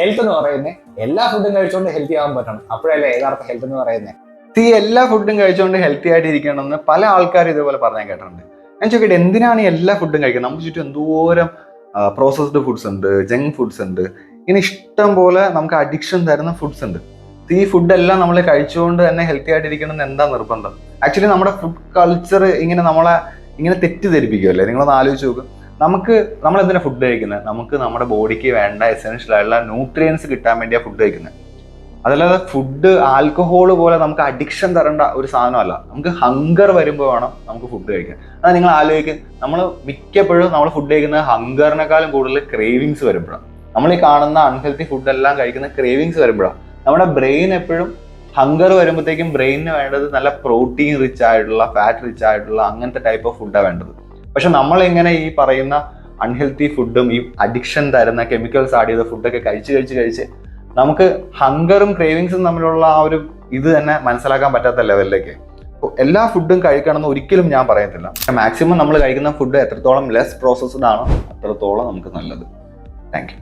Health എന്ന് പറയുന്നത് എല്ലാ ഫുഡും കഴിച്ചുകൊണ്ട് ഹെൽത്തി ആവാൻ പറ്റണം. അപ്പോഴല്ലേ യഥാർത്ഥ ഹെൽത്ത് എന്ന് പറയുന്നത്. തീ എല്ലാ ഫുഡും കഴിച്ചുകൊണ്ട് ഹെൽത്തി ആയിട്ട് ഇരിക്കണമെന്ന് പല ആൾക്കാരും ഇതുപോലെ പറഞ്ഞാൽ കേട്ടിട്ടുണ്ട്. ഞാൻ ചോദിക്കട്ടെ എന്തിനാണ് എല്ലാ ഫുഡും കഴിക്കുന്നത്? നമുക്ക് ചുറ്റും എന്തോരം പ്രോസസ്ഡ് ഫുഡ്സ് ഉണ്ട് ജങ്ക് ഫുഡ്സ് ഉണ്ട്. ഇങ്ങനെ ഇഷ്ടം പോലെ നമുക്ക് അഡിക്ഷൻ തരുന്ന ഫുഡ്സ് ഉണ്ട്. ഈ ഫുഡെല്ലാം നമ്മൾ കഴിച്ചുകൊണ്ട് തന്നെ ഹെൽത്തി ആയിട്ട് ഇരിക്കണം എന്ന് എന്താ നിർബന്ധം? ആക്ച്വലി നമ്മുടെ ഫുഡ് കൾച്ചർ ഇങ്ങനെ നമ്മളെ ഇങ്ങനെ തെറ്റിദ്ധരിപ്പിക്കുമല്ലേ നിങ്ങളൊന്ന് ആലോചിച്ച് നോക്ക്. നമുക്ക് നമ്മൾ എന്തിനാ ഫുഡ് കഴിക്കുന്നത് നമുക്ക് നമ്മുടെ ബോഡിക്ക് വേണ്ട എസെൻഷ്യൽ ആയിട്ടുള്ള ന്യൂട്രിയൻസ് കിട്ടാൻ വേണ്ടിയാണ് ഫുഡ് കഴിക്കുന്നത് അതല്ലാതെ ഫുഡ് ആൽക്കഹോൾ പോലെ നമുക്ക് അഡിക്ഷൻ തരേണ്ട ഒരു സാധനമല്ല. നമുക്ക് ഹങ്കർ വരുമ്പോൾ വേണം നമുക്ക് ഫുഡ് കഴിക്കാൻ. അത് നിങ്ങൾ ആലോചിക്കുക നമ്മൾ മിക്കപ്പോഴും നമ്മൾ ഫുഡ് കഴിക്കുന്നത് ഹങ്കറിനെക്കാളും കൂടുതൽ ക്രേവിങ്സ് വരുമ്പോഴാണ് നമ്മൾ ഈ കാണുന്ന അൺഹെൽത്തി ഫുഡെല്ലാം കഴിക്കുന്ന ക്രേവിങ്സ് വരുമ്പോഴാണ് നമ്മുടെ ബ്രെയിൻ എപ്പോഴും ഹങ്കർ വരുമ്പോഴത്തേക്കും ബ്രെയിനിന് വേണ്ടത് നല്ല പ്രോട്ടീൻ റിച്ച് ആയിട്ടുള്ള ഫാറ്റ് റിച്ച് ആയിട്ടുള്ള അങ്ങനത്തെ ടൈപ്പ് ഓഫ് ഫുഡാണ് വേണ്ടത്. പക്ഷെ നമ്മൾ എങ്ങനെ ഈ പറയുന്ന അൺഹെൽത്തി ഫുഡും ഈ അഡിക്ഷൻ തരുന്ന കെമിക്കൽസ് ആഡ് ചെയ്ത ഫുഡൊക്കെ കഴിച്ച് കഴിച്ച് കഴിച്ച് നമുക്ക് ഹങ്കറും ക്രേവിങ്സും തമ്മിലുള്ള ആ ഒരു ഇത് തന്നെ മനസ്സിലാക്കാൻ പറ്റാത്ത ലെവലിലേക്ക് എല്ലാ ഫുഡും കഴിക്കണമെന്ന് ഒരിക്കലും ഞാൻ പറയത്തില്ല. മാക്സിമം നമ്മൾ കഴിക്കുന്ന ഫുഡ് എത്രത്തോളം ലെസ് പ്രോസസ്ഡ് ആണോ അത്രത്തോളം നമുക്ക് നല്ലത്. താങ്ക്